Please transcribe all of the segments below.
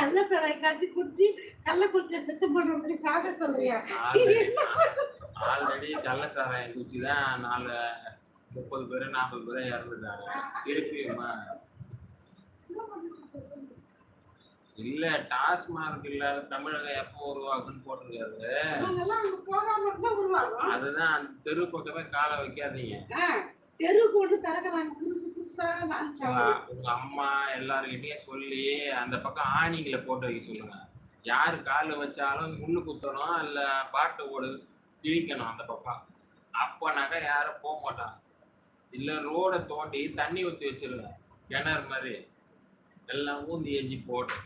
கள்ள சாராய் காய்ச்சி குடிச்சு கள்ள குடிச்ச செத்து போடுற சாக சொல்றியா? ஆல்ரெடி கள்ள சாராயம் குச்சி தான் நாலு முப்பது பேர் நாற்பது பேர் இறந்துட்டாங்க. திருப்பியுமா இல்ல டாஸ்மார்க் இல்லாத தமிழகம் எப்போ உருவாக்குன்னு போட்டிருக்காரு. அதுதான் அந்த தெரு பக்கமே காலை வைக்காதீங்க. ஆ, தெருவுக்கு ஒண்ணு திறக்கிறாங்க புதுசு புதுசா உங்க அம்மா எல்லாருக்கிட்டையும் சொல்லி அந்த பக்கம் ஆணிங்களை போட்டு வைக்க சொல்லுங்க. யாரு கால் வச்சாலும் முள்ளு குத்தணும் இல்ல பாட்டு ஓடு கிழிக்கணும் அந்த பக்கம். அப்பனாக்கா யாரும் போக மாட்டான் இல்ல ரோட தோண்டி தண்ணி ஊத்தி வச்சிருங்க. கிணறு மாதிரி. எல்லாம் ஊந்தி எஞ்சி போட்டு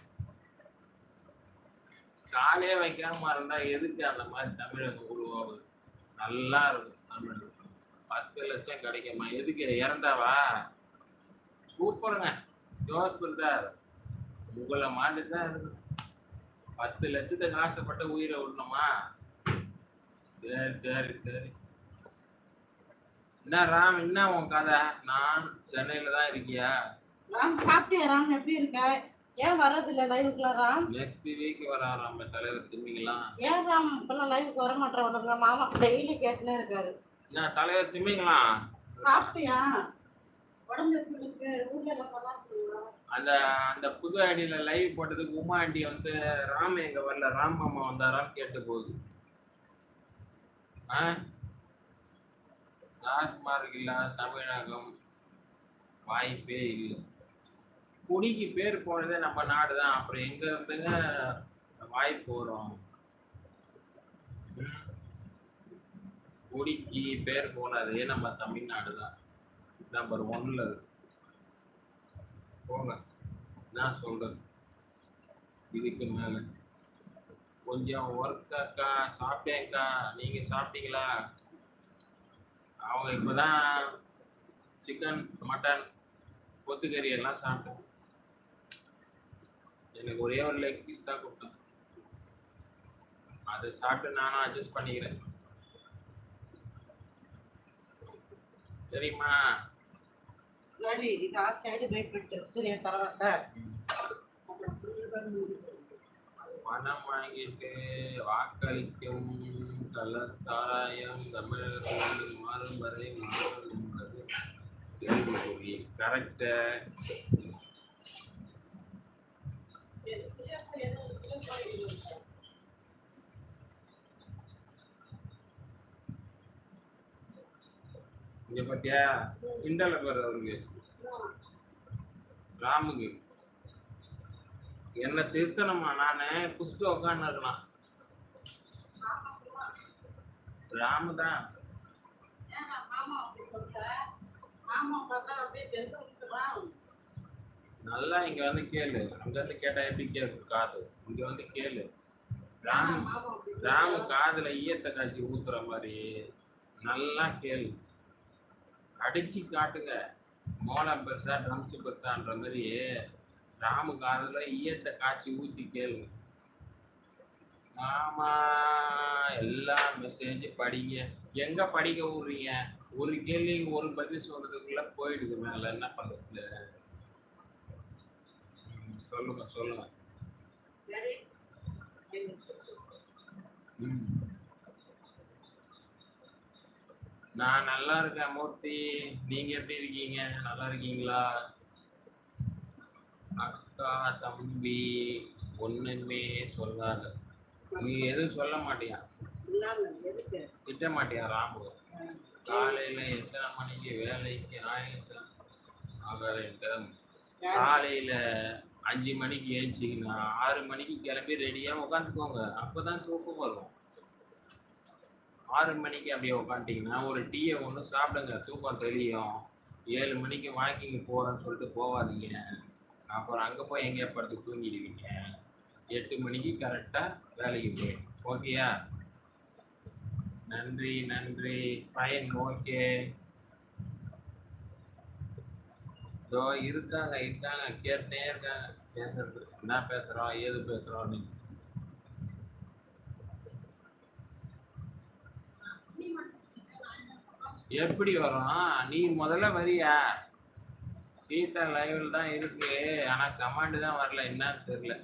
காலே வைக்காம இருந்தா எதுக்கு அந்த மாதிரி தமிழகம் உருவாகுது? நல்லா இருக்கும் தமிழகம். பத்து லட்சம் கிடைக்குமா? எதுக்கு? இறந்தாவா? சூப்பருங்க ஜோஸ் பிரதர் உங்களை மாதிரி தான் இருக்கு. பத்து லட்சத்துக்கு ஆசைப்பட்ட உயிரை விடணுமா? சரி சரி சரி. என்ன ராம் என்ன உன் கதை? நான் சென்னையில தான் இருக்கியா? ராம் சாப்பிட்டியா ராம்? எப்படி இருக்க? ஏன் வர்றதில்ல லைவுக்குள்ள ராம்? நெக்ஸ்ட் வீக் வரா நம்ம தலைவர் திமிங்கலாம் ஏன் ராம்? இப்பெல்லாம் லைவுக்கு வர மாட்டேன் மாமா டெய்லி கேட்டுனே இருக்காரு. என்ன தலைவர் திமிங்கலாம் சாப்பிட்டியா? அந்த அந்த புது ஐடியில லைவ் போட்டதுக்கு உமா ஆண்டி வந்து ராம் எங்க வரல? ராம் மாமா வந்தாரான்னு கேட்டு போகுது. ஆ? டாஸ்மார்க் இல்லாத தமிழகம் வாய்ப்பே இல்லை. குடிக்கு பேர் போனதே நம்ம நாடு தான் அப்புறம் எங்க இருந்துங்க வாய்ப்பு வரும். கொடிக்கு பேர் போனதே நம்ம தமிழ்நாடு தான் நம்பர் ஒன்ல போங்க. நான் சொல்றது. இதுக்கு மேல. கொஞ்சம் ஒர்க் அக்கா சாப்பிட்டேன்க்கா. நீங்க சாப்பிட்டீங்களா? அவங்க இப்பதான் சிக்கன் மட்டன் கொத்துக்கறி எல்லாம் சாப்பிட்டேன். எனக்கு ஒரே ஒரு லெக் பீஸ் தான் கொடுத்தேன் அதை சாப்பிட்டு நானும் அட்ஜஸ்ட் பண்ணிக்கிறேன். சரிம்மா சைடு பயப்பட்டு. சரி தரவாட்ட. அப்புறம் புரிஞ்சுக்க முடியும். பணம் வாங்கிட்டு வாக்களிக்கும் கள்ளச்சாராயம் தமிழர்கள் மாறும் வரை மாறும் என்பது கேள்விக்குறி கரெக்டு இங்க பாத்தியா? கிண்டல பேர் அவருக்கு ராமுக்கு. என்ன திருத்தணுமா நானு? குஸ்து உட்காந்து இருக்கலாம் ராமு தான். நல்லா இங்க வந்து கேளு. அங்க இருந்து கேட்டா எப்படி கேட்கும் காது. இங்க வந்து கேளு. ராமு ராமு காதுல ஈயத்தை காய்ச்சி ஊத்துற மாதிரி நல்லா கேளு. அடிச்சு காட்டுங்க. மோளம் பெருசா ட்ரம்ஸ் பெருசான்ற மாதிரி ராமு காதுல ஈயத்தை காய்ச்சி ஊத்தி கேளுங்க. ஆமா எல்லா மெசேஜ் படிங்க. எங்க படிக்க விடுறீங்க? ஒரு கேள்விக்கு ஒரு பதில் சொல்றதுக்குள்ள போயிடுது மேல என்ன பண்றது சொல்லுங்க சொல்லுங்க. ம். நான் நல்லா இருக்கேன் மூர்த்தி. நீங்க எப்படி இருக்கீங்க? நல்லா இருக்கீங்களா? அக்கா தம்பி ஒண்ணுமே சொல்லாத. நீ எதுவும் சொல்ல மாட்டியா? திட்ட மாட்டியா ராமு? காலையில எத்தனை மணிக்கு வேலைக்கு ஆயிரம் ஆக வேண்டும் காலையில அஞ்சு மணிக்கு ஏஞ்சிங்கன்னா ஆறு மணிக்கு கிளம்பி ரெடியா உட்காந்துக்கோங்க அப்பதான் தூக்கம் வரும். ஆறு மணிக்கு அப்படியே உட்காந்துட்டிங்கன்னா ஒரு டீயை ஒன்று சாப்பிடுங்க. தூக்கம் தெரியும் ஏழு மணிக்கு வாக்கிங் போகிறேன்னு சொல்லிட்டு போகாதீங்க அப்புறம் அங்கே போய் எங்கேயா படுத்து தூங்கிடுவீங்க. எட்டு மணிக்கு கரெக்டாக வேலைக்கு போயிடும் ஓகேயா நன்றி நன்றி. ஃபைன் ஓகே இதோ இருக்காங்க இருக்காங்க. கேட்டே இருக்காங்க. பேசுறது என்ன பேசுகிறோம் ஏது பேசுறோம் எப்படி வரும் நீ முதல்ல வரியா? சீதா லைவ்ல தான் இருக்கு. ஆனா கமாண்ட் தான் வரல. என்னன்னு தெரியல.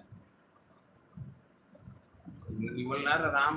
இவ்வளவு நேரம் ராம்